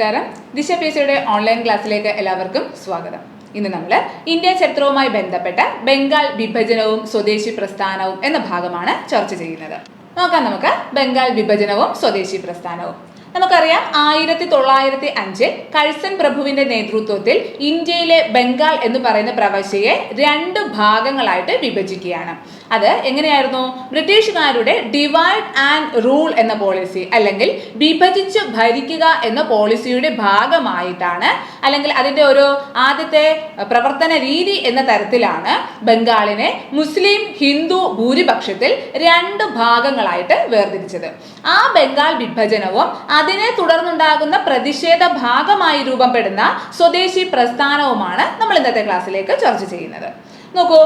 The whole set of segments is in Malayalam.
നമസ്കാരം. ദിശ പി സിയുടെ ഓൺലൈൻ ക്ലാസ്സിലേക്ക് എല്ലാവർക്കും സ്വാഗതം. ഇന്ന് നമ്മൾ ഇന്ത്യ ചരിത്രവുമായി ബന്ധപ്പെട്ട ബംഗാൾ വിഭജനവും സ്വദേശി പ്രസ്ഥാനവും എന്ന ഭാഗമാണ് ചർച്ച ചെയ്യുന്നത്. നോക്കാം നമുക്ക് ബംഗാൾ വിഭജനവും സ്വദേശി പ്രസ്ഥാനവും. നമുക്കറിയാം ആയിരത്തി തൊള്ളായിരത്തി അഞ്ചിൽ കഴ്സൺ പ്രഭുവിന്റെ നേതൃത്വത്തിൽ ഇന്ത്യയിലെ ബംഗാൾ എന്ന് പറയുന്ന പ്രവശ്യയെ രണ്ട് ഭാഗങ്ങളായിട്ട് വിഭജിക്കുകയാണ്. അത് എങ്ങനെയായിരുന്നു? ബ്രിട്ടീഷുകാരുടെ ഡിവൈഡ് ആൻഡ് റൂൾ എന്ന പോളിസി അല്ലെങ്കിൽ വിഭജിച്ച് ഭരിക്കുക എന്ന പോളിസിയുടെ ഭാഗമായിട്ടാണ് അല്ലെങ്കിൽ അതിന്റെ ഒരു ആദ്യത്തെ പ്രവർത്തന രീതി എന്ന തരത്തിലാണ് ബംഗാളിനെ മുസ്ലിം ഹിന്ദു ഭൂരിപക്ഷത്തിൽ രണ്ട് ഭാഗങ്ങളായിട്ട് വേർതിരിച്ചത്. ആ ബംഗാൾ വിഭജനവും അതിനെ തുടർന്നുണ്ടാകുന്ന പ്രതിഷേധ ഭാഗമായി രൂപപ്പെടുന്ന സ്വദേശി പ്രസ്ഥാനവുമാണ് നമ്മൾ ഇന്നത്തെ ക്ലാസ്സിലേക്ക് ചർച്ച ചെയ്യുന്നത്. നോക്കൂ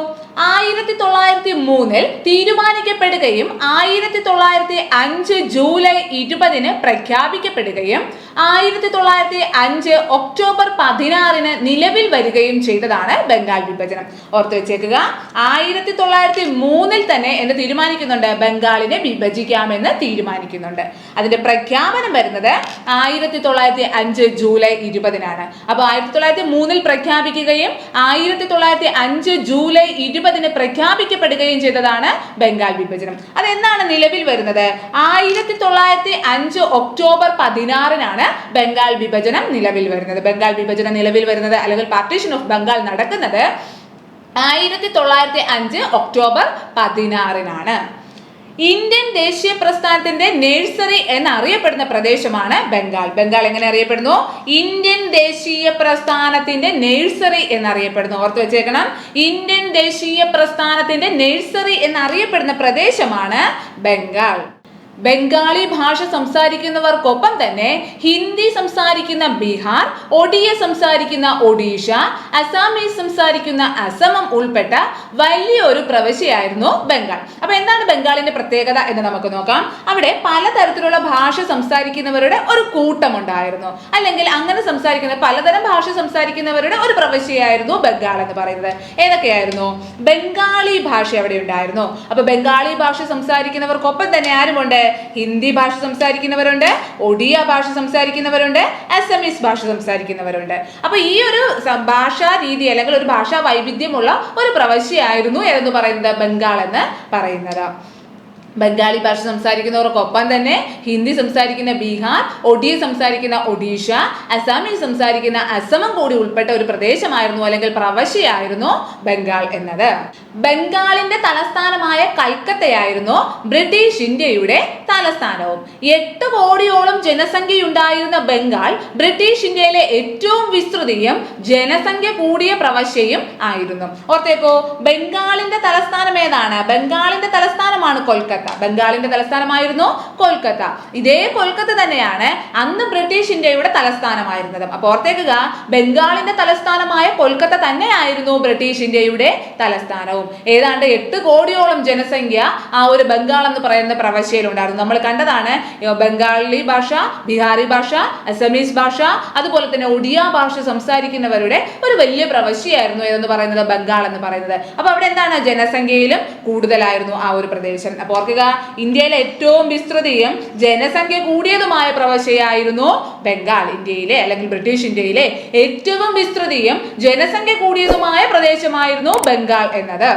ആയിരത്തി തൊള്ളായിരത്തി മൂന്നിൽ തീരുമാനിക്കപ്പെടുകയും ആയിരത്തി തൊള്ളായിരത്തി അഞ്ച് ജൂലൈ ഇരുപതിന് പ്രഖ്യാപിക്കപ്പെടുകയും ആയിരത്തി തൊള്ളായിരത്തി അഞ്ച് ഒക്ടോബർ പതിനാറിന് നിലവിൽ വരികയും ചെയ്തതാണ് ബംഗാൾ വിഭജനം. ഓർത്തു വെച്ചേക്കുക ആയിരത്തി തൊള്ളായിരത്തി മൂന്നിൽ തന്നെ എന്ന് തീരുമാനിക്കുന്നുണ്ട്. ബംഗാളിനെ വിഭജിക്കാമെന്ന് തീരുമാനിക്കുന്നുണ്ട്. അതിന്റെ പ്രഖ്യാപനം വരുന്നത് ആയിരത്തി തൊള്ളായിരത്തി അഞ്ച് ജൂലൈ ഇരുപതിനാണ്. അപ്പോൾ ആയിരത്തി തൊള്ളായിരത്തി മൂന്നിൽ പ്രഖ്യാപിക്കുകയും ആയിരത്തി തൊള്ളായിരത്തി അഞ്ച് ജൂലൈ ഇരുപതിന് പ്രഖ്യാപിക്കപ്പെടുകയും ചെയ്തതാണ് ബംഗാൾ വിഭജനം. അതെന്നാണ് നിലവിൽ വരുന്നത്? ആയിരത്തി തൊള്ളായിരത്തി അഞ്ച് ഒക്ടോബർ പതിനാറിനാണ് ബംഗാൾ വിഭജനം നിലവിൽ വരുന്നത്. ബംഗാൾ വിഭജനം നിലവിൽ വരുന്നത് അല്ലെങ്കിൽ പാർട്ടീഷൻ ഓഫ് ബംഗാൾ നടക്കുന്നത് ആയിരത്തി തൊള്ളായിരത്തി അഞ്ച് ഒക്ടോബർ പതിനാറിനാണ്. ഇന്ത്യൻ ദേശീയ പ്രസ്ഥാനത്തിന്റെ നേഴ്സറി എന്നറിയപ്പെടുന്ന പ്രദേശമാണ് ബംഗാൾ. ബംഗാൾ എങ്ങനെ അറിയപ്പെടുന്നു? ഇന്ത്യൻ ദേശീയ പ്രസ്ഥാനത്തിന്റെ നേഴ്സറി എന്നറിയപ്പെടുന്നു. ഓർത്ത് വെച്ചേക്കണം. ഇന്ത്യൻ ദേശീയ പ്രസ്ഥാനത്തിന്റെ നേഴ്സറി എന്നറിയപ്പെടുന്ന പ്രദേശമാണ് ബംഗാൾ. ബംഗാളി ഭാഷ സംസാരിക്കുന്നവർക്കൊപ്പം തന്നെ ഹിന്ദി സംസാരിക്കുന്ന ബീഹാർ ഒഡിയ സംസാരിക്കുന്ന ഒഡീഷ അസാമീസ് സംസാരിക്കുന്ന അസമം ഉൾപ്പെട്ട വലിയൊരു പ്രവശ്യായിരുന്നു ബംഗാൾ. അപ്പൊ എന്താണ് ബംഗാളിന്റെ പ്രത്യേകത എന്ന് നമുക്ക് നോക്കാം. അവിടെ പലതരത്തിലുള്ള ഭാഷ സംസാരിക്കുന്നവരുടെ ഒരു കൂട്ടമുണ്ടായിരുന്നു. അല്ലെങ്കിൽ അങ്ങനെ സംസാരിക്കുന്ന പലതരം ഭാഷ സംസാരിക്കുന്നവരുടെ ഒരു പ്രവശ്യായിരുന്നു ബംഗാൾ എന്ന് പറയുന്നത്. ഏതൊക്കെയായിരുന്നു? ബംഗാളി ഭാഷ അവിടെ ഉണ്ടായിരുന്നു. അപ്പൊ ബംഗാളി ഭാഷ സംസാരിക്കുന്നവർക്കൊപ്പം തന്നെ ആരുമുണ്ട്? ഹിന്ദി ഭാഷ സംസാരിക്കുന്നവരുണ്ട് ഒഡിയ ഭാഷ സംസാരിക്കുന്നവരുണ്ട് അസമീസ് ഭാഷ സംസാരിക്കുന്നവരുണ്ട്. അപ്പൊ ഈ ഒരു ഭാഷാ രീതി അല്ലെങ്കിൽ ഒരു ഭാഷാ വൈവിധ്യമുള്ള ഒരു പ്രവശ്യയായിരുന്നു എന്ന് പറയുന്നത് ബംഗാൾ എന്ന് പറയുന്നത്. ബംഗാളി ഭാഷ സംസാരിക്കുന്നവർക്കൊപ്പം തന്നെ ഹിന്ദി സംസാരിക്കുന്ന ബീഹാർ ഒഡിയ സംസാരിക്കുന്ന ഒഡീഷ അസാമിൽ സംസാരിക്കുന്ന അസമം കൂടി ഉൾപ്പെട്ട ഒരു പ്രദേശമായിരുന്നു അല്ലെങ്കിൽ പ്രവശ്യയായിരുന്നു ബംഗാൾ എന്നത്. ബംഗാളിന്റെ തലസ്ഥാനമായ കൽക്കത്തയായിരുന്നു ബ്രിട്ടീഷ് ഇന്ത്യയുടെ തലസ്ഥാനവും. എട്ട് കോടിയോളം ജനസംഖ്യയുണ്ടായിരുന്ന ബംഗാൾ ബ്രിട്ടീഷ് ഇന്ത്യയിലെ ഏറ്റവും വിസ്തൃതിയും ജനസംഖ്യ കൂടിയ പ്രവശ്യയും ആയിരുന്നു. ഓർത്തേക്കോ ബംഗാളിന്റെ തലസ്ഥാനം ഏതാണ്? ബംഗാളിന്റെ തലസ്ഥാനമാണ് കൊൽക്കത്ത. ബംഗാളിന്റെ തലസ്ഥാനമായിരുന്നു കൊൽക്കത്ത. ഇതേ കൊൽക്കത്ത തന്നെയാണ് അന്ന് ബ്രിട്ടീഷ് ഇന്ത്യയുടെ തലസ്ഥാനമായിരുന്നത്. അപ്പോൾ ഓർത്തേക്കുക ബംഗാളിന്റെ തലസ്ഥാനമായ കൊൽക്കത്ത തന്നെയായിരുന്നു ബ്രിട്ടീഷ് ഇന്ത്യയുടെ തലസ്ഥാനവും. ഏതാണ്ട് എട്ട് കോടിയോളം ജനസംഖ്യ ആ ഒരു ബംഗാൾ എന്ന് പറയുന്ന പ്രവശ്യയിലുണ്ടായിരുന്നു. നമ്മൾ കണ്ടതാണ് ബംഗാളി ഭാഷ ബീഹാറി ഭാഷ അസമീസ് ഭാഷ അതുപോലെ തന്നെ ഒഡിയ ഭാഷ സംസാരിക്കുന്നവരുടെ ഒരു വലിയ പ്രവശ്യയായിരുന്നു ഏതെന്ന് പറയുന്നത് ബംഗാൾ എന്ന് പറയുന്നത്. അപ്പൊ അവിടെ എന്താണ് ജനസംഖ്യയിലും കൂടുതലായിരുന്നു ആ ഒരു പ്രദേശം. അപ്പോൾ ഓർക്കുക ഇന്ത്യയിലെ ഏറ്റവും വിസ്തൃതിയും ജനസംഖ്യ കൂടിയതുമായ പ്രവശ്യയായിരുന്നു ബംഗാൾ ഇന്ത്യയിലെ അല്ലെങ്കിൽ ബ്രിട്ടീഷ് ഇന്ത്യയിലെ ഏറ്റവും വിസ്തൃതിയും ജനസംഖ്യ കൂടിയതുമായ പ്രദേശമായിരുന്നു ബംഗാൾ എന്നത്.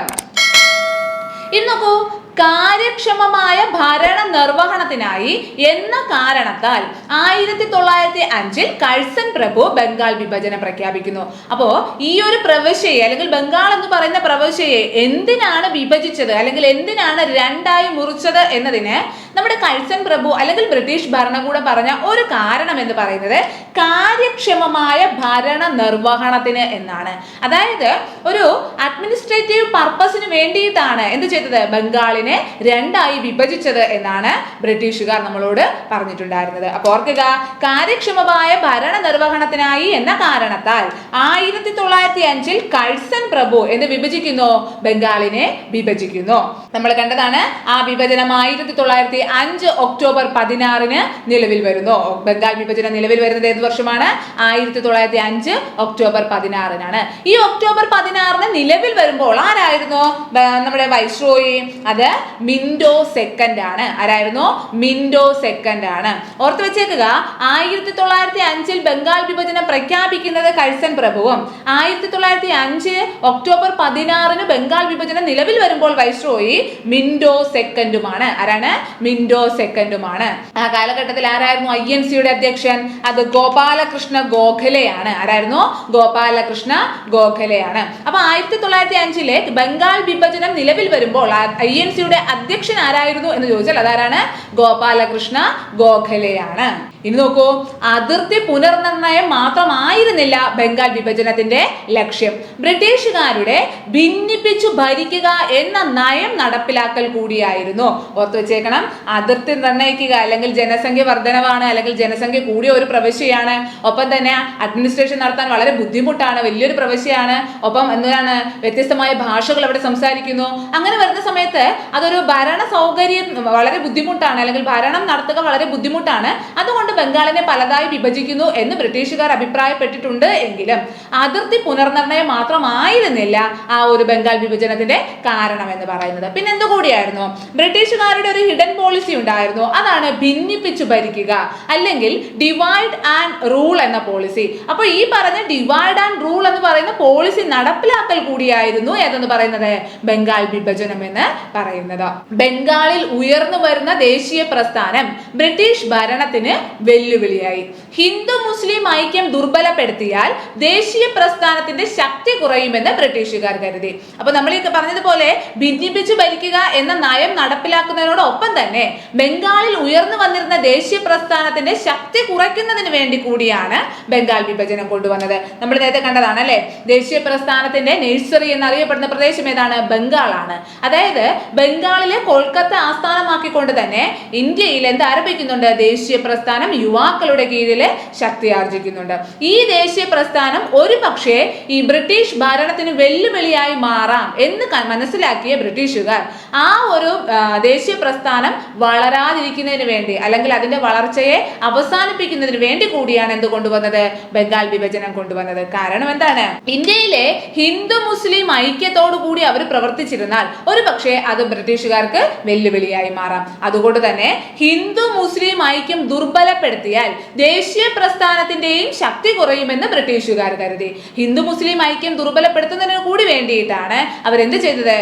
ഇനി നോക്കൂ കാര്യക്ഷമമായ ഭരണ നിർവഹണത്തിനായി എന്ന കാരണത്താൽ ആയിരത്തി തൊള്ളായിരത്തി അഞ്ചിൽ കഴ്സൺ പ്രഭു ബംഗാൾ വിഭജനം പ്രഖ്യാപിക്കുന്നു. അപ്പോ ഈ ഒരു പ്രവശ്യയെ അല്ലെങ്കിൽ ബംഗാൾ എന്ന് പറയുന്ന പ്രവശ്യയെ എന്തിനാണ് വിഭജിച്ചത് അല്ലെങ്കിൽ എന്തിനാണ് രണ്ടായി മുറിച്ചത് എന്നതിന് നമ്മുടെ കഴ്സൻ പ്രഭു അല്ലെങ്കിൽ ബ്രിട്ടീഷ് ഭരണകൂടം പറഞ്ഞ ഒരു കാരണം എന്ന് പറയുന്നത് കാര്യക്ഷമമായ ഭരണ നിർവഹണത്തിന് എന്നാണ്. അതായത് ഒരു അഡ്മിനിസ്ട്രേറ്റീവ് പർപ്പസിന് വേണ്ടിയിട്ടാണ് എന്ത് ചെയ്തത്? ബംഗാളിനെ രണ്ടായി വിഭജിച്ചത് എന്നാണ് ബ്രിട്ടീഷുകാർ നമ്മളോട് പറഞ്ഞിട്ടുണ്ടായിരുന്നത്. അപ്പോൾ ഓർക്കുക കാര്യക്ഷമമായ ഭരണ നിർവഹണത്തിനായി എന്ന കാരണത്താൽ ആയിരത്തി തൊള്ളായിരത്തി അഞ്ചിൽ കഴ്സൻ പ്രഭു എന്ന് വിഭജിക്കുന്നു? ബംഗാളിനെ വിഭജിക്കുന്നു. നമ്മൾ കണ്ടതാണ് ആ വിഭജനം ആയിരത്തി തൊള്ളായിരത്തി അഞ്ച് ഒക്ടോബർ പതിനാറിന് നിലവിൽ വരുന്നു. ബംഗാൾ വിഭജനം നിലവിൽ വരുന്നത് ഏത് വർഷമാണ്? ആയിരത്തി തൊള്ളായിരത്തി അഞ്ച് ഒക്ടോബർ പതിനാറിനാണ്. ഈ ഒക്ടോബർ പതിനാറിന് നിലവിൽ വരുമ്പോൾ ആരായിരുന്നു? നമ്മുടെ വൈസ്രോയി അത് മിൻഡോ സെക്കൻഡ് ആണ് ആരായിരുന്നു? മിൻഡോ സെക്കൻഡ് ആണ് ഓർത്ത് വെച്ചേക്കുക ആയിരത്തി തൊള്ളായിരത്തി അഞ്ചിൽ ബംഗാൾ വിഭജനം പ്രഖ്യാപിക്കുന്നത് കഴ്സൻ പ്രഭുവും ആയിരത്തി തൊള്ളായിരത്തി അഞ്ച് ഒക്ടോബർ പതിനാറിന് ബംഗാൾ വിഭജനം നിലവിൽ വരുമ്പോൾ വൈസ്രോയി മിൻഡോ സെക്കൻഡുമാണ്. ആരാണ്? മിൻഡോ സെക്കൻഡുമാണ്. ആ കാലഘട്ടത്തിൽ ആരായിരുന്നു ഐ എൻ സിയുടെ അധ്യക്ഷൻ? അത് ഗോപാലകൃഷ്ണ ഗോഖലെയാണ്. ആരായിരുന്നു? ഗോപാലകൃഷ്ണ ഗോഖലെയാണ്. അപ്പൊ ആയിരത്തി തൊള്ളായിരത്തി അഞ്ചിലെ ബംഗാൾ വിഭജനം നിലവിൽ വരുമ്പോൾ ഐ എൻ സിയുടെ അധ്യക്ഷൻ ആരായിരുന്നു എന്ന് ചോദിച്ചാൽ അതാരാണ്? ഗോപാലകൃഷ്ണ ഗോഖലെയാണ്. ഇനി നോക്കൂ അതിർത്തി പുനർനിർണയം മാത്രമായിരുന്നില്ല ബംഗാൾ വിഭജനത്തിന്റെ ലക്ഷ്യം. ബ്രിട്ടീഷുകാരുടെ ഭിന്നിപ്പിച്ചു ഭരിക്കുക എന്ന നയം നടപ്പിലാക്കൽ കൂടിയായിരുന്നു. ഓർത്തു വെച്ചേക്കണം അതിർത്തി നിർണയിക്കുക അല്ലെങ്കിൽ ജനസംഖ്യ വർധനവാണ് അല്ലെങ്കിൽ ജനസംഖ്യ കൂടിയ ഒരു പ്രവശ്യയാണ്. ഒപ്പം തന്നെ അഡ്മിനിസ്ട്രേഷൻ നടത്താൻ വളരെ ബുദ്ധിമുട്ടാണ് വലിയൊരു പ്രവശ്യയാണ്. ഒപ്പം എന്താണ് വ്യത്യസ്തമായ ഭാഷകൾ അവിടെ സംസാരിക്കുന്നു. അങ്ങനെ വരുന്ന സമയത്ത് അതൊരു ഭരണ സൗകര്യം വളരെ ബുദ്ധിമുട്ടാണ് അല്ലെങ്കിൽ ഭരണം നടത്തുക വളരെ ബുദ്ധിമുട്ടാണ്. അതുകൊണ്ട് ബംഗാളിനെ പലതായി വിഭജിക്കുന്നു എന്ന് ബ്രിട്ടീഷുകാർ അഭിപ്രായപ്പെട്ടിട്ടുണ്ട് എങ്കിലും അതിർത്തി പുനർനിർണയം മാത്രമായിരുന്നില്ല ആ ഒരു ബംഗാൾ വിഭജനത്തിന്റെ കാരണം എന്ന് പറയുന്നത്. പിന്നെ എന്തുകൂടിയായിരുന്നു? ബ്രിട്ടീഷുകാരുടെ ഒരു ഹിഡൻ പോളിസി ഉണ്ടായിരുന്നു. അതാണ് ഭിന്നിപ്പിച്ചു ഭരിക്കുക അല്ലെങ്കിൽ ഡിവൈഡ് ആൻഡ് റൂൾ എന്ന പോളിസി അപ്പോൾ ഈ പറഞ്ഞ ഡിവൈഡ് ആൻഡ് റൂൾ എന്ന് പറയുന്ന പോളിസി നടപ്പിലാക്കൽ കൂടിയായിരുന്നു ഏതെന്ന് പറയുന്നത്? ബംഗാൾ വിഭജനം എന്ന് പറയുന്നത്. ബംഗാളിൽ ഉയർന്നു വരുന്ന ദേശീയ പ്രസ്ഥാനം ബ്രിട്ടീഷ് ഭരണത്തിന് വെല്ലുവിളിയായി. ഹിന്ദു മുസ്ലിം ഐക്യം ദുർബലപ്പെടുത്തിയാൽ ദേശീയ പ്രസ്ഥാനത്തിന്റെ ശക്തി കുറയുമെന്ന് ബ്രിട്ടീഷുകാർ കരുതി. അപ്പൊ നമ്മൾ ഈ പറഞ്ഞതുപോലെ ഭിന്നിപ്പിച്ചു ഭരിക്കുക എന്ന നയം നടപ്പിലാക്കുന്നതിനോടൊപ്പം തന്നെ ബംഗാളിൽ ഉയർന്നു വന്നിരുന്ന ദേശീയ പ്രസ്ഥാനത്തിന്റെ ശക്തി കുറയ്ക്കുന്നതിന് വേണ്ടി കൂടിയാണ് ബംഗാൾ വിഭജനം കൊണ്ടുവന്നത്. നമ്മൾ നേരത്തെ കണ്ടതാണ് അല്ലെ ദേശീയ പ്രസ്ഥാനത്തിന്റെ നഴ്സറി എന്നറിയപ്പെടുന്ന പ്രദേശം ഏതാണ്? ബംഗാളാണ്. അതായത് ബംഗാളിലെ കൊൽക്കത്ത ആസ്ഥാനമാക്കിക്കൊണ്ട് തന്നെ ഇന്ത്യയിൽ എന്ത് ആരംഭിക്കുന്നുണ്ട്? ദേശീയ പ്രസ്ഥാനം യുവാക്കളുടെ കീഴിൽ ശക്തി ആർജിക്കുന്നുണ്ട്. ഈ ദേശീയ പ്രസ്ഥാനം ഒരു പക്ഷേ ഈ ബ്രിട്ടീഷ് ഭരണത്തിന് വെല്ലുവിളിയായി മാറാം എന്ന് മനസ്സിലാക്കിയ ബ്രിട്ടീഷുകാർ. ആ ഒരു ദേശീയ പ്രസ്ഥാനം വളരാതിരിക്കുന്നതിന് വേണ്ടി അല്ലെങ്കിൽ അതിന്റെ വളർച്ചയെ അവസാനിപ്പിക്കുന്നതിന് വേണ്ടി കൂടിയാണ് എന്ത് കൊണ്ടുവന്നത് ബംഗാൾ വിഭജനം കൊണ്ടുവന്നത് കാരണം എന്താണ്? ഇന്ത്യയിലെ ഹിന്ദു മുസ്ലിം ഐക്യത്തോടു കൂടി അവർ പ്രവർത്തിച്ചിരുന്നാൽ ഒരു പക്ഷേ അത് ബ്രിട്ടീഷുകാർക്ക് വെല്ലുവിളിയായി മാറാം. അതുകൊണ്ട് തന്നെ ഹിന്ദു മുസ്ലിം ഐക്യം ദുർബലപ്പെടുത്തിയാൽ ദേശീയ പ്രസ്ഥാനത്തിന്റെയും ശക്തി കുറയുമെന്ന് ബ്രിട്ടീഷുകാർ കരുതി. ഹിന്ദു മുസ്ലിം ഐക്യം ദുർബലപ്പെടുത്തുന്നതിന് കൂടി വേണ്ടിയിട്ടാണ് അവർ എന്ത് ചെയ്തത്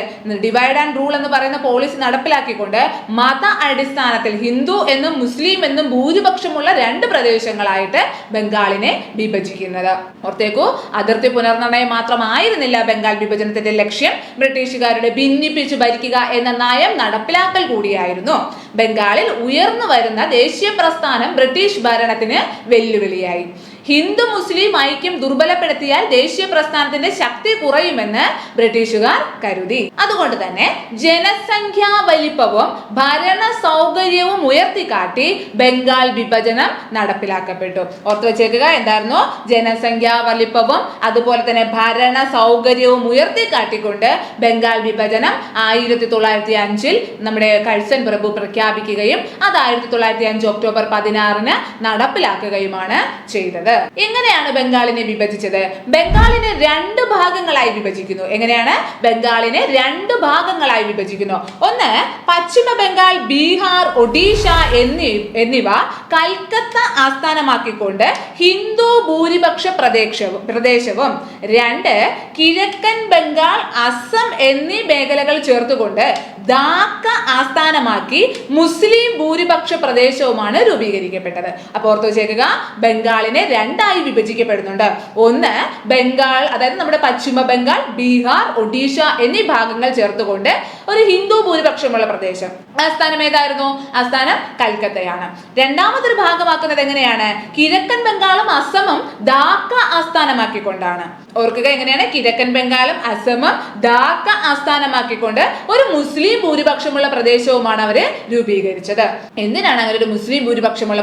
ഡിവൈഡ് ആൻഡ് റൂൾ എന്ന് പറയുന്ന പോളിസി നടപ്പിലാക്കിക്കൊണ്ട് മത അടിസ്ഥാനത്തിൽ ഹിന്ദു എന്നും മുസ്ലിം എന്നും ഭൂരിപക്ഷമുള്ള രണ്ട് പ്രദേശങ്ങളായിട്ട് ബംഗാളിനെ വിഭജിക്കുന്നത്. ഓർത്തേക്കു അതിർത്തി പുനർനിർണയം മാത്രമായിരുന്നില്ല ബംഗാൾ വിഭജനത്തിന്റെ ലക്ഷ്യം. ബ്രിട്ടീഷുകാരുടെ ഭിന്നിപ്പിച്ചു ഭരിക്കുക എന്ന നയം നടപ്പിലാക്കൽ കൂടിയായിരുന്നു. ബംഗാളിൽ ഉയർന്നു വരുന്ന ദേശീയ പ്രസ്ഥാനം ബ്രിട്ടീഷ് ഭരണത്തിന് വെല്ലുവിളിയായി. ഹിന്ദു മുസ്ലിം ഐക്യം ദുർബലപ്പെടുത്തിയാൽ ദേശീയ പ്രസ്ഥാനത്തിന്റെ ശക്തി കുറയുമെന്ന് ബ്രിട്ടീഷുകാർ കരുതി. അതുകൊണ്ട് തന്നെ ജനസംഖ്യാ വലിപ്പവും ഭരണ സൗകര്യവും ഉയർത്തിക്കാട്ടി ബംഗാൾ വിഭജനം നടപ്പിലാക്കപ്പെട്ടു. ഓർത്തു വെച്ചേക്കുക എന്തായിരുന്നു? ജനസംഖ്യാ വലിപ്പവും അതുപോലെ തന്നെ ഭരണ സൗകര്യവും ഉയർത്തിക്കാട്ടിക്കൊണ്ട് ബംഗാൾ വിഭജനം ആയിരത്തി തൊള്ളായിരത്തി അഞ്ചിൽ നമ്മുടെ കഴ്സൻ പ്രഭു പ്രഖ്യാപിക്കുകയും അത് ആയിരത്തി തൊള്ളായിരത്തി അഞ്ച് ഒക്ടോബർ പതിനാറിന് നടപ്പിലാക്കുകയുമാണ് ചെയ്തത്. എങ്ങനെയാണ് ബംഗാളിനെ വിഭജിച്ചത്? ബംഗാളിനെ രണ്ട് ഭാഗങ്ങളായി വിഭജിക്കുന്നു. എങ്ങനെയാണ്? ബംഗാളിനെ രണ്ട് ഭാഗങ്ങളായി വിഭജിക്കുന്നു. ഒന്ന് പശ്ചിമ ബംഗാൾ ബീഹാർ ഒഡീഷ എന്നീ എന്നിവ കൽക്കത്ത ആസ്ഥാനമാക്കിക്കൊണ്ട് ഹിന്ദു ഭൂരിപക്ഷ പ്രദേശവും പ്രദേശവും. രണ്ട് കിഴക്കൻ ബംഗാൾ അസം എന്നീ മേഖലകൾ ചേർത്തുകൊണ്ട് ധാക്ക ആസ്ഥാനമാക്കി മുസ്ലിം ഭൂരിപക്ഷ പ്രദേശവുമാണ് രൂപീകരിക്കപ്പെട്ടത്. അപ്പോൾ ഓർത്തു വെച്ചേക്കുക ബംഗാളിനെ രണ്ടായി വിഭജിക്കപ്പെടുന്നുണ്ട്. ഒന്ന് ബംഗാൾ അതായത് നമ്മുടെ പശ്ചിമ ബംഗാൾ ബീഹാർ ഒഡീഷ എന്നീ ഭാഗങ്ങൾ ചേർത്തുകൊണ്ട് ഒരു ഹിന്ദു ഭൂരിപക്ഷമുള്ള പ്രദേശം. ആസ്ഥാനം ഏതായിരുന്നു? ആസ്ഥാനം കൽക്കത്തയാണ്. രണ്ടാമതൊരു ഭാഗമാക്കുന്നത് എങ്ങനെയാണ്? കിഴക്കൻ ബംഗാളും അസമും ധാക്ക ആസ്ഥാനമാക്കിക്കൊണ്ടാണ്. ഓർക്കുക എങ്ങനെയാണ്? കിഴക്കൻ ബംഗാളും അസമും ധാക്ക ആസ്ഥാനമാക്കിക്കൊണ്ട് ഒരു മുസ്ലിം ഭൂരിപക്ഷമുള്ള പ്രദേശവുമാണ് അവർ രൂപീകരിച്ചത്. എന്തിനാണ് അങ്ങനെ ഒരു മുസ്ലിം ഭൂരിപക്ഷമുള്ള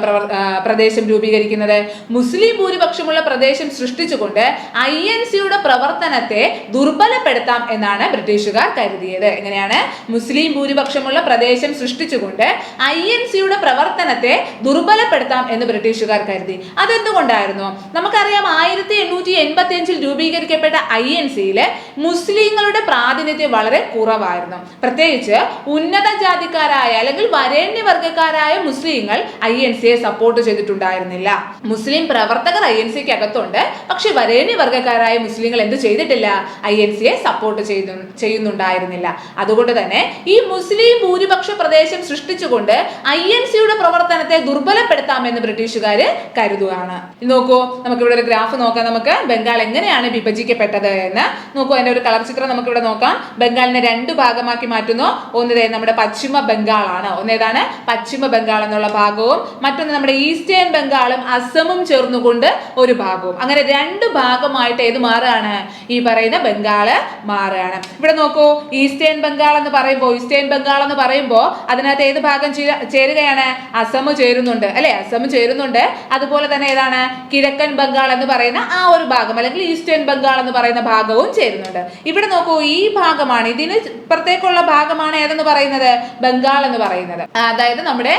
പ്രദേശം രൂപീകരിക്കുന്നത്? മുസ്ലിം ഭൂരിപക്ഷമുള്ള പ്രദേശം സൃഷ്ടിച്ചുകൊണ്ട് ഐ എൻ സിയുടെ പ്രവർത്തനത്തെ ദുർബലപ്പെടുത്താം എന്നാണ് ബ്രിട്ടീഷുകാർ കരുതിയത്. എങ്ങനെയാണ്? മുസ്ലിം ഭൂരിപക്ഷമുള്ള പ്രദേശം സൃഷ്ടിച്ചുകൊണ്ട് ഐ എൻ സിയുടെ പ്രവർത്തനത്തെ ദുർബലപ്പെടുത്താം എന്ന് ബ്രിട്ടീഷുകാർ കരുതി. അതെന്തുകൊണ്ടായിരുന്നു? നമുക്കറിയാം ആയിരത്തി എണ്ണൂറ്റി എൺപത്തി അഞ്ചിൽ രൂപീകരിക്കപ്പെട്ട ഐ എൻ സിയിൽ മുസ്ലിങ്ങളുടെ പ്രാതിനിധ്യം വളരെ കുറവായിരുന്നു. പ്രത്യേകിച്ച് ഉന്നത ജാതിക്കാരായ അല്ലെങ്കിൽ വരേണ്യവർഗക്കാരായ മുസ്ലിങ്ങൾ ഐ എൻ സിയെ സപ്പോർട്ട് ചെയ്തിട്ടുണ്ടായിരുന്നില്ല. മുസ്ലിം പ്രവർത്തകർ ഐ എൻ സിക്ക് അകത്തുണ്ട് പക്ഷെ വരേണ്യവർഗക്കാരായ മുസ്ലിങ്ങൾ എന്ത് ചെയ്തിട്ടില്ല? ഐ എൻ സിയെ സപ്പോർട്ട് ചെയ്തു ചെയ്യുന്നുണ്ടായിരുന്നില്ല. അതുകൊണ്ട് തന്നെ ഈ മുസ്ലിം ഭൂരിപക്ഷ പ്രദേശം സൃഷ്ടിച്ചുകൊണ്ട് ഐ എൻ സിയുടെ പ്രവർത്തനത്തെ ദുർബലപ്പെടുത്താമെന്ന് ബ്രിട്ടീഷുകാർ കരുതുകയാണ്. നോക്കൂ നമുക്ക് ഇവിടെ ഒരു ഗ്രാഫ് നോക്കാം. നമുക്ക് ബംഗാൾ എങ്ങനെയാണ് വിഭജിക്കപ്പെട്ടത് എന്ന്. നോക്കൂ അതിന്റെ ഒരു കളർ ചിത്രം നമുക്ക് ഇവിടെ നോക്കാം. ബംഗാളിനെ രണ്ട് ഭാഗമാക്കി മാറ്റുന്നു. ഒന്ന് നമ്മുടെ പശ്ചിമ ബംഗാളാണ്. ഒന്നേതാണ് പശ്ചിമ ബംഗാൾ എന്നുള്ള ഭാഗവും മറ്റൊന്ന് നമ്മുടെ ഈസ്റ്റേൺ ബംഗാളും അസമും ചേർന്നുകൊണ്ട് ഒരു ഭാഗവും. അങ്ങനെ രണ്ട് ഭാഗമായിട്ട് ഏത് മാറുകയാണ്? ഈ പറയുന്ന ബംഗാൾ മാറുകയാണ്. ഇവിടെ നോക്കൂ ഈസ്റ്റേൺ ബംഗാൾ എന്ന് പറയുമ്പോൾ ഈസ്റ്റേൺ ബംഗാൾ എന്ന് പറയുമ്പോൾ അതിനകത്ത് ഏത് ഭാഗം ചേരുകയാണ്? അസം ചേരുന്നുണ്ട്. അല്ലെ? അസം ചേരുന്നുണ്ട്. അതുപോലെ തന്നെ ഏതാണ്? കിഴക്കൻ ബംഗാൾ എന്ന് പറയുന്ന ആ ഒരു ഭാഗം അല്ലെങ്കിൽ ഈസ്റ്റേൺ ബംഗാൾ എന്ന് പറയുന്ന ഭാഗവും ചേരുന്നുണ്ട്. ഇവിടെ നോക്കൂ ഈ ഭാഗമാണ് ഇതിന് പ്രത്യേകമുള്ള ഭാഗമാണ് ഏതെന്ന് പറയുന്നത്? ബംഗാൾ എന്ന് പറയുന്നത്. അതായത് നമ്മുടെ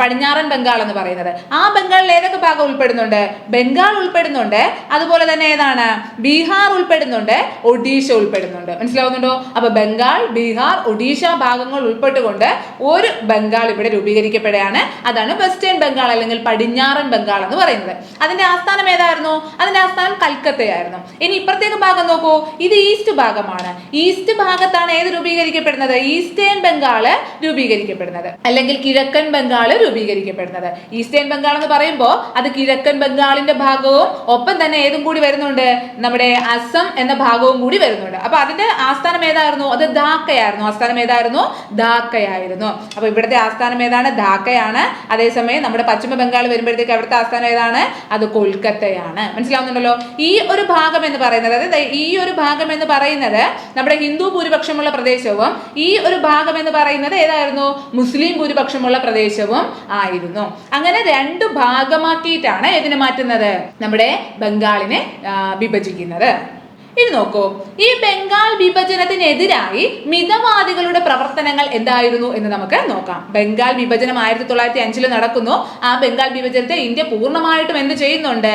പടിഞ്ഞാറൻ ബംഗാൾ എന്ന് പറയുന്നത്. ആ ബംഗാളിൽ ഏതൊക്കെ ഭാഗം ഉൾപ്പെടുന്നുണ്ട്? ബംഗാൾ ഉൾപ്പെടുന്നുണ്ട് അതുപോലെ തന്നെ ഏതാണ്? ബീഹാർ ഉൾപ്പെടുന്നുണ്ട് ഒഡീഷ ഉൾപ്പെടുന്നുണ്ട്. മനസ്സിലാവുന്നുണ്ടോ? അപ്പൊ ബംഗാൾ ബീഹാർ ഒഡീഷ ഭാഗങ്ങൾ ഉൾപ്പെട്ടുകൊണ്ട് ഒരു ബംഗാൾ ഇവിടെ രൂപീകരിക്കപ്പെടുകയാണ്. അതാണ് വെസ്റ്റേൺ ബംഗാൾ അല്ലെങ്കിൽ പടിഞ്ഞാറൻ ബംഗാൾ എന്ന് പറയുന്നത്. അതിന്റെ ആസ്ഥാനം ഏതായിരുന്നു? അതിന്റെ ആസ്ഥാനം കൽക്കത്തയായിരുന്നു. ഇനി ഇപ്പുറത്തേക്ക് ഭാഗം നോക്കൂ. ഇത് ഈസ്റ്റ് ഭാഗമാണ്. ഈസ്റ്റ് ഭാഗത്താണ് ഏത് രൂപീകരിക്കപ്പെടുന്നത്? ഈസ്റ്റേൺ ബംഗാൾ രൂപീകരിക്കപ്പെടുന്നത്. അല്ലെങ്കിൽ കിഴക്കൻ ബംഗാൾ രൂപീകരിക്കപ്പെടുന്നത്. ഈസ്റ്റേൺ ബംഗാൾ എന്ന് പറയുമ്പോൾ അത് കിഴക്കൻ ബംഗാളിന്റെ ഭാഗവും ഒപ്പം തന്നെ ഏതും കൂടി വരുന്നുണ്ട്? നമ്മുടെ അസം എന്ന ഭാഗവും കൂടി വരുന്നുണ്ട്. അപ്പൊ അതിന്റെ ആസ്ഥാനം ഏതായിരുന്നു? അത് ധാക്കയായിരുന്നു. ആസ്ഥാനം ഏതായിരുന്നു? ധാക്കയായിരുന്നു. അപ്പൊ ഇവിടുത്തെ ആസ്ഥാനം ഏതാണ്? ധാക്കയാണ്. അതേസമയം നമ്മുടെ പശ്ചിമ ബംഗാൾ വരുമ്പോഴത്തേക്ക് അവിടുത്തെ ആസ്ഥാനം ഏതാണ്? അത് കൊൽക്കത്തയാണ്. മനസ്സിലാവുന്നുണ്ടല്ലോ? ഈ ഒരു ഭാഗം എന്ന് പറയുന്നത്. അതായത് ഈ ഒരു ഭാഗം എന്ന് പറയുന്നത് നമ്മുടെ ഹിന്ദു ഭൂരിപക്ഷമുള്ള പ്രദേശവും ഈ ഒരു ഭാഗം എന്ന് പറയുന്നത് ഏതായിരുന്നു? മുസ്ലിം ഭൂരിപക്ഷമുള്ള പ്രദേശവും ആയിരുന്നു. അങ്ങനെ രണ്ട് ഭാഗമാക്കിയിട്ടാണ് ഇതിനെ മാറ്റുന്നത്. നമ്മുടെ ബംഗാളിനെ വിഭജിക്കുന്നത്. ഇനി നോക്കൂ. ഈ ബംഗാൾ വിഭജനത്തിനെതിരായി മിതവാദികളുടെ പ്രവർത്തനങ്ങൾ എന്തായിരുന്നു എന്ന് നമുക്ക് നോക്കാം. ബംഗാൾ വിഭജനം ആയിരത്തി തൊള്ളായിരത്തി അഞ്ചിൽ നടക്കുന്നു. ആ ബംഗാൾ വിഭജനത്തെ ഇന്ത്യ പൂർണമായിട്ടും എന്ത് ചെയ്യുന്നുണ്ട്?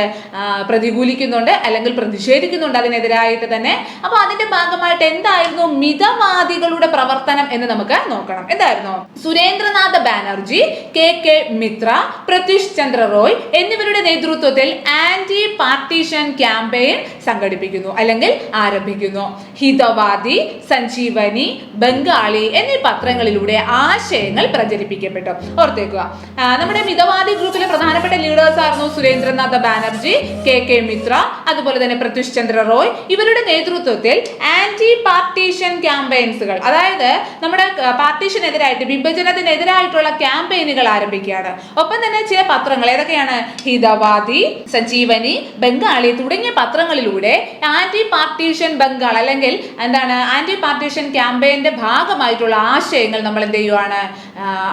പ്രതികൂലിക്കുന്നുണ്ട് അല്ലെങ്കിൽ പ്രതിഷേധിക്കുന്നുണ്ട് അതിനെതിരായിട്ട് തന്നെ. അപ്പൊ അതിന്റെ ഭാഗമായിട്ട് എന്തായിരുന്നു മിതവാദികളുടെ പ്രവർത്തനം എന്ന് നമുക്ക് നോക്കണം. എന്തായിരുന്നു? സുരേന്ദ്രനാഥ് ബാനർജി കെ കെ മിത്ര പ്രത്യുഷ് ചന്ദ്ര റോയ് എന്നിവരുടെ നേതൃത്വത്തിൽ ആന്റി പാർട്ടീഷൻ ക്യാമ്പയിൻ സംഘടിപ്പിക്കുന്നു. അല്ലെങ്കിൽ ആരംഭിക്കുന്നു. ഹിതവാദി സഞ്ജീവനി ബംഗാളി എന്നീ പത്രങ്ങളിലൂടെ ആശയങ്ങൾ പ്രചരിപ്പിക്കപ്പെട്ടു. ഓർത്തേക്കുക. നമ്മുടെ മിതവാദി ഗ്രൂപ്പിലെ പ്രധാനപ്പെട്ട ലീഡേഴ്സ് ആയിരുന്നു സുരേന്ദ്രനാഥ ബാനർജി കെ കെ മിത്ര അതുപോലെ തന്നെ പ്രത്യുഷ് ചന്ദ്ര റോയ്. ഇവരുടെ നേതൃത്വത്തിൽ ആന്റി പാർട്ടീഷൻ ക്യാമ്പയിൻസുകൾ അതായത് നമ്മുടെ പാർട്ടീഷനെതിരായിട്ട് വിഭജനത്തിനെതിരായിട്ടുള്ള ക്യാമ്പയിനുകൾ ആരംഭിക്കുകയാണ്. ഒപ്പം തന്നെ ചില പത്രങ്ങൾ ഏതൊക്കെയാണ്? ഹിതവാദി സഞ്ജീവനി ബംഗാളി തുടങ്ങിയ പത്രങ്ങളിലൂടെ ആന്റി പാർട്ടീഷൻ ബംഗാൾ അല്ലെങ്കിൽ എന്താണ് ആന്റി പാർട്ടീഷൻ ക്യാമ്പയിന്റെ ഭാഗമായിട്ടുള്ള ആശയങ്ങൾ നമ്മൾ എന്ത് ചെയ്യുവാണ്?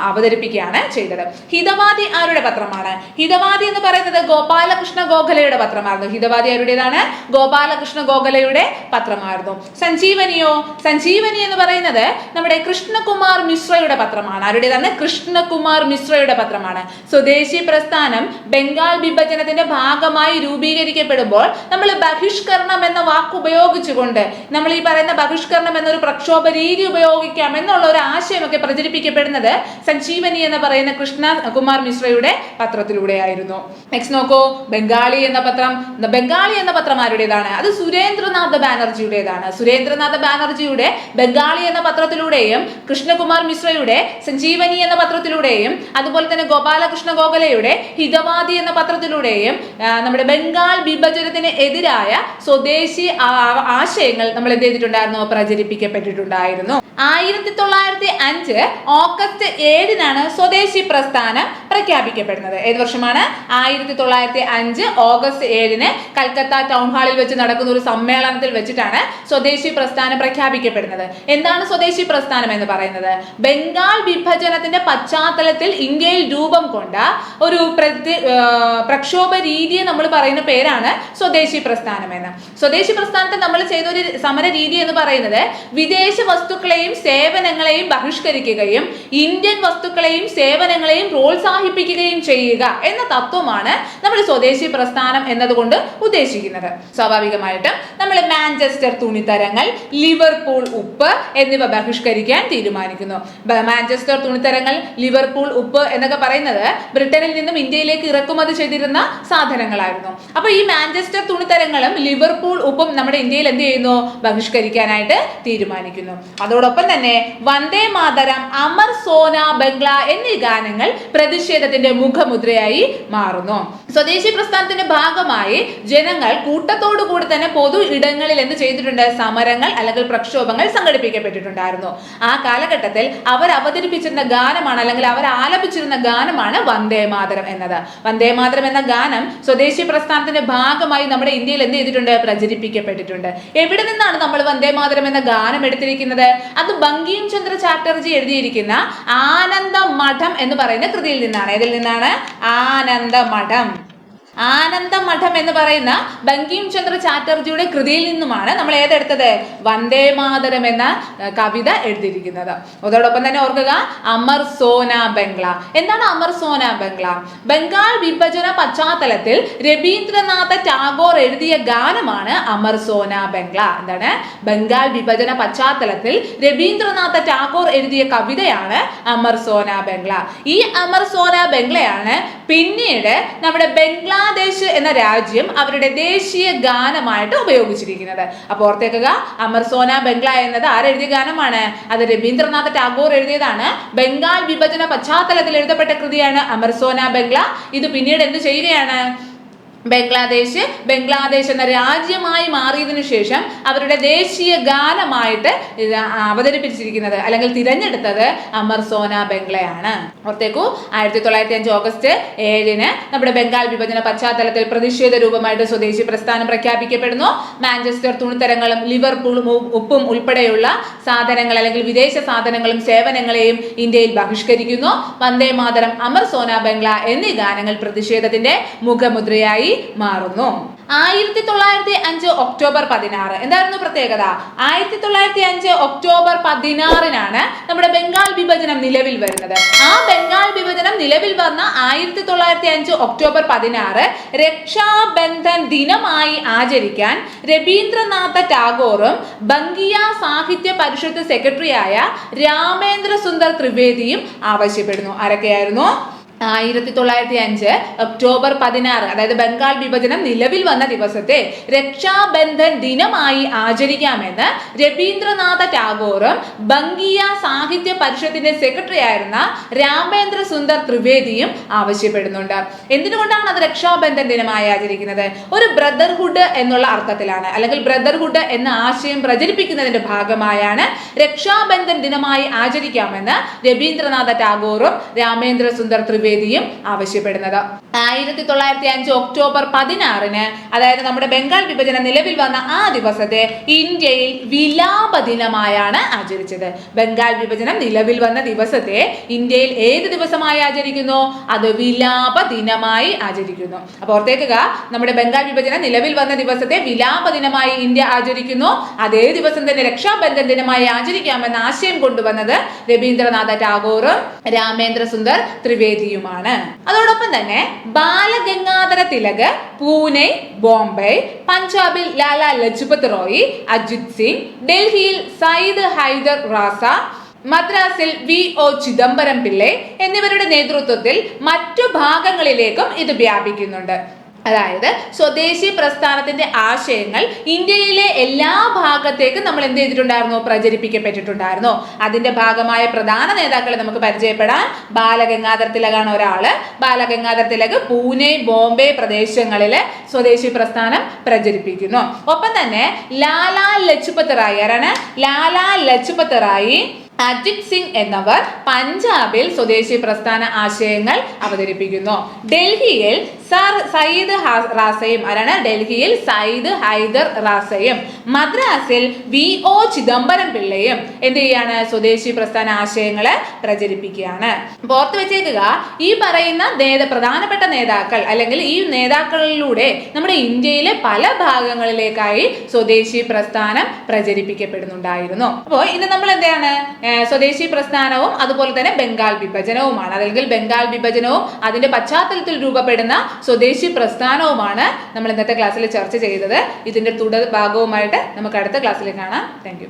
അവതരിപ്പിക്കുകയാണ് ചെയ്തത്. ഹിതവാദി ആരുടെ പത്രമാണ്? ഹിതവാദി എന്ന് പറയുന്നത് ഗോപാലകൃഷ്ണ ഗോഖലയുടെ പത്രമായിരുന്നു. ഹിതവാദി ആരുടേതാണ്? ഗോപാലകൃഷ്ണ ഗോഖലയുടെ പത്രമായിരുന്നു. സഞ്ജീവനിയോ? സഞ്ജീവനി എന്ന് പറയുന്നത് നമ്മുടെ കൃഷ്ണകുമാർ മിശ്രയുടെ പത്രമാണ്. ആരുടേതാണ്? കൃഷ്ണകുമാർ മിശ്രയുടെ പത്രമാണ്. സ്വദേശി പ്രസ്ഥാനം ബംഗാൾ വിഭജനത്തിന്റെ ഭാഗമായി രൂപീകരിക്കപ്പെടുമ്പോൾ നമ്മൾ ബഹിഷ്കരണം എന്ന വാക്ക് ഉപയോഗിച്ചുകൊണ്ട് നമ്മൾ ഈ പറയുന്ന ബഹിഷ്കരണം എന്നൊരു പ്രക്ഷോഭ രീതി ഉപയോഗിക്കാം എന്നുള്ള ഒരു ആശയമൊക്കെ പ്രചരിപ്പിക്കപ്പെടുന്നത് സഞ്ജീവനി എന്ന് പറയുന്ന കൃഷ്ണ കുമാർ മിശ്രയുടെ പത്രത്തിലൂടെയായിരുന്നു. നെക്സ്റ്റ് നോക്കൂ ബംഗാളി എന്ന പത്രം ബംഗാളി എന്ന പത്രം ആരുടേതാണ്? അത് സുരേന്ദ്രനാഥ ബാനർജിയുടേതാണ്. സുരേന്ദ്രനാഥ ബാനർജിയുടെ ബംഗാളി എന്ന പത്രത്തിലൂടെയും കൃഷ്ണകുമാർ മിശ്രയുടെ സഞ്ജീവനി എന്ന പത്രത്തിലൂടെയും അതുപോലെ തന്നെ ഗോപാലകൃഷ്ണ ഗോഖലയുടെ ഹിതവാദി എന്ന പത്രത്തിലൂടെയും നമ്മുടെ ബംഗാൾ വിഭജനത്തിന് എതിരായ സ്വദേശി ആശയങ്ങൾ നമ്മൾ എന്ത് ചെയ്തിട്ടുണ്ടായിരുന്നു? പ്രചരിപ്പിക്കപ്പെട്ടിട്ടുണ്ടായിരുന്നു. ആയിരത്തി തൊള്ളായിരത്തി അഞ്ച് ഓഗസ്റ്റ് ഏഴിനാണ് സ്വദേശി പ്രസ്ഥാനം പ്രഖ്യാപിക്കപ്പെടുന്നത്. ഏത് വർഷമാണ്? ആയിരത്തി തൊള്ളായിരത്തി അഞ്ച് ഓഗസ്റ്റ് ഏഴിന് കൽക്കത്ത ടൗൺ ഹാളിൽ വെച്ച് നടക്കുന്ന ഒരു സമ്മേളനത്തിൽ വെച്ചിട്ടാണ് സ്വദേശി പ്രസ്ഥാനം പ്രഖ്യാപിക്കപ്പെടുന്നത്. എന്താണ് സ്വദേശി പ്രസ്ഥാനം എന്ന് പറയുന്നത്? ബംഗാൾ വിഭജനത്തിന്റെ പശ്ചാത്തലത്തിൽ ഇന്ത്യയിൽ രൂപം കൊണ്ട ഒരു പ്രക്ഷോഭ രീതിയെ നമ്മൾ പറയുന്ന പേരാണ് സ്വദേശി പ്രസ്ഥാനം എന്ന്. സ്വദേശി പ്രസ്ഥാനത്തെ നമ്മൾ ചെയ്ത ഒരു സമര രീതി എന്ന് പറയുന്നത് വിദേശ വസ്തുക്കളെയും സേവനങ്ങളെയും ബഹിഷ്കരിക്കുകയും ഇന്ത്യൻ വസ്തുക്കളെയും സേവനങ്ങളെയും പ്രോത്സാഹിപ്പിക്കുകയും ചെയ്യുക എന്ന തത്വമാണ് നമ്മൾ സ്വദേശി പ്രസ്ഥാനം എന്നതുകൊണ്ട് ഉദ്ദേശിക്കുന്നത്. സ്വാഭാവികമായിട്ടും നമ്മൾ മാഞ്ചസ്റ്റർ തുണിത്തരങ്ങൾ ലിവർപൂൾ ഉപ്പ് എന്നിവ ബഹിഷ്കരിക്കാൻ തീരുമാനിക്കുന്നു. മാഞ്ചസ്റ്റർ തുണിത്തരങ്ങൾ ലിവർപൂൾ ഉപ്പ് എന്നൊക്കെ പറയുന്നത് ബ്രിട്ടനിൽ നിന്നും ഇന്ത്യയിലേക്ക് ഇറക്കുമതി ചെയ്തിരുന്ന സാധനങ്ങളായിരുന്നു. അപ്പൊ ഈ മാഞ്ചസ്റ്റർ തുണിത്തരങ്ങളും ലിവർപൂൾ ഉപ്പും നമ്മുടെ ഇന്ത്യയിൽ എന്ത് ചെയ്യുന്നു? ബഹിഷ്കരിക്കാനായിട്ട് തീരുമാനിക്കുന്നു. അതോടൊപ്പം തന്നെ വന്ദേ മാതരം അമർ സോന ബംഗ്ല എന്നീ ഗാനങ്ങൾ പ്രതിഷേധത്തിന്റെ മുഖമുദ്രയായി മാറുന്നു. സ്വദേശി പ്രസ്ഥാനത്തിന്റെ ഭാഗമായി ജനങ്ങൾ കൂട്ടത്തോടു കൂടി തന്നെ പൊതു ഇടങ്ങളിൽ എന്ത് ചെയ്തിട്ടുണ്ട്? സമരങ്ങൾ അല്ലെങ്കിൽ പ്രക്ഷോഭങ്ങൾ സംഘടിപ്പിക്കപ്പെട്ടിട്ടുണ്ടായിരുന്നു. ആ കാലഘട്ടത്തിൽ അവർ അവതരിപ്പിച്ചിരുന്ന ഗാനമാണ് അല്ലെങ്കിൽ അവർ ആലപിച്ചിരുന്ന ഗാനമാണ് വന്ദേ മാതരം എന്നത്. വന്ദേ മാതരം എന്ന ഗാനം സ്വദേശി പ്രസ്ഥാനത്തിന്റെ ഭാഗമായി നമ്മുടെ ഇന്ത്യയിൽ എന്ത് ചെയ്തിട്ടുണ്ട്? പ്രചരിപ്പിക്കപ്പെട്ടിട്ടുണ്ട്. എവിടെ നിന്നാണ് നമ്മൾ വന്ദേ മാതരം എന്ന ഗാനം എടുത്തിരിക്കുന്നത്? അത് ബങ്കിം ചന്ദ്ര ചാറ്റർജി എഴുതിയിരിക്കുന്ന ആനന്ദ മഠം എന്ന് പറയുന്ന കൃതിയിൽ നിന്നാണ്. ഏതിൽ നിന്നാണ്? ആനന്ദ മഠം ആനന്ദ മഠം എന്ന് പറയുന്ന ബങ്കിം ചന്ദ്ര ചാറ്റർജിയുടെ കൃതിയിൽ നിന്നുമാണ് നമ്മൾ ഏതെടുത്തത്? വന്ദേ മാതരം എന്ന കവിത എഴുതിയിരിക്കുന്നത്. അതോടൊപ്പം തന്നെ ഓർക്കുക അമർ സോന ബംഗ്ല. എന്താണ് അമർ സോന ബംഗ്ല? ബംഗാൾ വിഭജന പശ്ചാത്തലത്തിൽ രവീന്ദ്രനാഥ ടാഗോർ എഴുതിയ ഗാനമാണ് അമർ സോന ബംഗ്ല. എന്താണ്? ബംഗാൾ വിഭജന പശ്ചാത്തലത്തിൽ രവീന്ദ്രനാഥ ടാഗോർ എഴുതിയ കവിതയാണ് അമർ സോന ബംഗ്ല. ഈ അമർ സോന ബംഗ്ലയാണ് പിന്നീട് നമ്മുടെ ബംഗ്ലാദേശ് എന്ന രാജ്യം അവരുടെ ദേശീയ ഗാനമായിട്ട് ഉപയോഗിച്ചിരിക്കുന്നത്. അപ്പോൾ ഓർത്തേക്കുക അമർ സോന ബംഗ്ല എന്നത് ആരെഴുതിയ ഗാനമാണ്? അത് രവീന്ദ്രനാഥ് ടാഗോർ എഴുതിയതാണ്. ബംഗാൾ വിഭജന പശ്ചാത്തലത്തിൽ എഴുതപ്പെട്ട കൃതിയാണ് അമർ സോന ബംഗ്ല. ഇത് പിന്നീട് എന്ത് ചെയ്യുകയാണ്? ബംഗ്ലാദേശ് ബംഗ്ലാദേശ് എന്ന രാജ്യമായി മാറിയതിനു ശേഷം അവരുടെ ദേശീയ ഗാനമായിട്ട് അവതരിപ്പിച്ചിരിക്കുന്നത് അല്ലെങ്കിൽ തിരഞ്ഞെടുത്തത് അമർ സോന ബംഗ്ലയാണ്. ഓർത്തേക്കു ആയിരത്തി തൊള്ളായിരത്തി അഞ്ച് ഓഗസ്റ്റ് ഏഴിന് നമ്മുടെ ബംഗാൾ വിഭജന പശ്ചാത്തലത്തിൽ പ്രതിഷേധ രൂപമായിട്ട് സ്വദേശി പ്രസ്ഥാനം പ്രഖ്യാപിക്കപ്പെടുന്നു. മാഞ്ചസ്റ്റർ തുണിത്തരങ്ങളും ലിവർപൂളും ഉപ്പും ഉൾപ്പെടെയുള്ള സാധനങ്ങൾ അല്ലെങ്കിൽ വിദേശ സാധനങ്ങളും സേവനങ്ങളെയും ഇന്ത്യയിൽ ബഹിഷ്കരിക്കുന്നു. വന്ദേ മാതരം അമർ സോന ബംഗ്ല എന്നീ ഗാനങ്ങൾ പ്രതിഷേധത്തിന്റെ മുഖമുദ്രയായി മാറുന്നു. ആയിരത്തി തൊള്ളായിരത്തി അഞ്ച് ഒക്ടോബർ പതിനാറ്. എന്തായിരുന്നു പ്രത്യേകത? ആയിരത്തി തൊള്ളായിരത്തി അഞ്ച് ഒക്ടോബർ പതിനാറിനാണ് നമ്മുടെ ബംഗാൾ വിഭജനം നിലവിൽ വരുന്നത്. ആ ബംഗാൾ വിഭജനം നിലവിൽ വന്ന ആയിരത്തി തൊള്ളായിരത്തി അഞ്ച് ഒക്ടോബർ പതിനാറ് രക്ഷാബന്ധൻ ദിനമായി ആചരിക്കാൻ രവീന്ദ്രനാഥ ടാഗോറും ബംഗിയ സാഹിത്യ പരിഷത്ത് സെക്രട്ടറിയായ രാമേന്ദ്ര സുന്ദർ ത്രിവേദിയും ആവശ്യപ്പെടുന്നു. ആരൊക്കെയായിരുന്നു? ആയിരത്തി തൊള്ളായിരത്തി അഞ്ച് ഒക്ടോബർ പതിനാറ് അതായത് ബംഗാൾ വിഭജനം നിലവിൽ വന്ന ദിവസത്തെ രക്ഷാബന്ധൻ ദിനമായി ആചരിക്കാമെന്ന് രവീന്ദ്രനാഥ ടാഗോറും ബംഗീയ സാഹിത്യ പരിഷത്തിന്റെ സെക്രട്ടറി ആയിരുന്ന രാമേന്ദ്ര സുന്ദർ ത്രിവേദിയും ആവശ്യപ്പെടുന്നുണ്ട്. എന്തുകൊണ്ടാണ് അത് രക്ഷാബന്ധൻ ദിനമായി ആചരിക്കുന്നത്? ഒരു ബ്രദർഹുഡ് എന്നുള്ള അർത്ഥത്തിലാണ് അല്ലെങ്കിൽ ബ്രദർഹുഡ് എന്ന ആശയം പ്രചരിപ്പിക്കുന്നതിന്റെ ഭാഗമായാണ് രക്ഷാബന്ധൻ ദിനമായി ആചരിക്കാമെന്ന് രവീന്ദ്രനാഥ ടാഗോറും രാമേന്ദ്ര സുന്ദർ ത്രിവേദിയും ആവശ്യപ്പെടുന്നത്. ആയിരത്തി തൊള്ളായിരത്തി അഞ്ച് ഒക്ടോബർ പതിനാറിന് അതായത് നമ്മുടെ ബംഗാൾ വിഭജനം നിലവിൽ വന്ന ആ ദിവസത്തെ ഇന്ത്യയിൽ വിലാപ ദിനമായാണ് ആചരിച്ചത്. ബംഗാൾ വിഭജനം നിലവിൽ വന്ന ദിവസത്തെ ഇന്ത്യയിൽ ഏത് ദിവസമായി ആചരിക്കുന്നു? അത് വിലാപ ദിനമായി ആചരിക്കുന്നു. അപ്പോൾ ഓർത്തേക്കുക നമ്മുടെ ബംഗാൾ വിഭജനം നിലവിൽ വന്ന ദിവസത്തെ വിലാപ ദിനമായി ഇന്ത്യ ആചരിക്കുന്നു. അതേ ദിവസം തന്നെ രക്ഷാബന്ധൻ ദിനമായി ആചരിക്കാമെന്ന ആശയം കൊണ്ടുവന്നത് രവീന്ദ്രനാഥ ടാഗോർ രാമേന്ദ്ര സുന്ദർ ത്രിവേദിയുമാണ് അതോടൊപ്പം തന്നെ ബാലഗംഗാധര തിലക് പൂനെ ബോംബെ പഞ്ചാബിൽ ലാല ലജ്പത് റോയ് അജിത് സിംഗ് ഡൽഹിയിൽ സയ്യിദ് ഹൈദർ റാസ മദ്രാസിൽ വി ഒ ചിദംബരം പിള്ളെ എന്നിവരുടെ നേതൃത്വത്തിൽ മറ്റു ഭാഗങ്ങളിലേക്കും ഇത് വ്യാപിക്കുന്നുണ്ട്. അതായത് സ്വദേശി പ്രസ്ഥാനത്തിന്റെ ആശയങ്ങൾ ഇന്ത്യയിലെ എല്ലാ ഭാഗത്തേക്കും നമ്മൾ എന്ത് ചെയ്തിട്ടുണ്ടായിരുന്നു? പ്രചരിപ്പിക്കപ്പെട്ടിട്ടുണ്ടായിരുന്നു. അതിന്റെ ഭാഗമായ പ്രധാന നേതാക്കളെ നമുക്ക് പരിചയപ്പെടാൻ ബാലഗംഗാധർ തിലകാണ് ഒരാൾ. ബാലഗംഗാധർ തിലക് പൂനെ ബോംബെ പ്രദേശങ്ങളിലെ സ്വദേശി പ്രസ്ഥാനം പ്രചരിപ്പിക്കുന്നു. ഒപ്പം തന്നെ ലാലാ ലജ്പത് റായി ആരാണ്? ലാലാ ലജ്പത് റായി അജിത് സിംഗ് എന്നവർ പഞ്ചാബിൽ സ്വദേശി പ്രസ്ഥാന ആശയങ്ങൾ അവതരിപ്പിക്കുന്നു. ഡൽഹിയിൽ സർ സയ്യിദ് റാസയും ആരാണ്? ഡൽഹിയിൽ സയ്യിദ് ഹൈദർ റാസയും മദ്രാസിൽ വി ഒ ചിദംബരം പിള്ളയും എന്ത് ചെയ്യാണ്? സ്വദേശി പ്രസ്ഥാന ആശയങ്ങളെ പ്രചരിപ്പിക്കുകയാണ്. ഓർത്ത് വെച്ചേക്കുക ഈ പറയുന്ന നേത പ്രധാനപ്പെട്ട നേതാക്കൾ അല്ലെങ്കിൽ ഈ നേതാക്കളിലൂടെ നമ്മുടെ ഇന്ത്യയിലെ പല ഭാഗങ്ങളിലേക്കായി സ്വദേശി പ്രസ്ഥാനം പ്രചരിപ്പിക്കപ്പെടുന്നുണ്ടായിരുന്നു. അപ്പോൾ ഇന്ന് നമ്മൾ എന്താണ്? സ്വദേശി പ്രസ്ഥാനവും അതുപോലെ തന്നെ ബംഗാൾ വിഭജനവുമാണ്. അല്ലെങ്കിൽ ബംഗാൾ വിഭജനവും അതിന്റെ പശ്ചാത്തലത്തിൽ രൂപപ്പെടുന്ന സ്വദേശി പ്രസ്ഥാനവുമാണ് നമ്മൾ ഇന്നത്തെ ക്ലാസ്സിൽ ചർച്ച ചെയ്തത്. ഇതിന്റെ തുടർ ഭാഗവുമായിട്ട് നമുക്ക് അടുത്ത ക്ലാസ്സിൽ കാണാം. താങ്ക്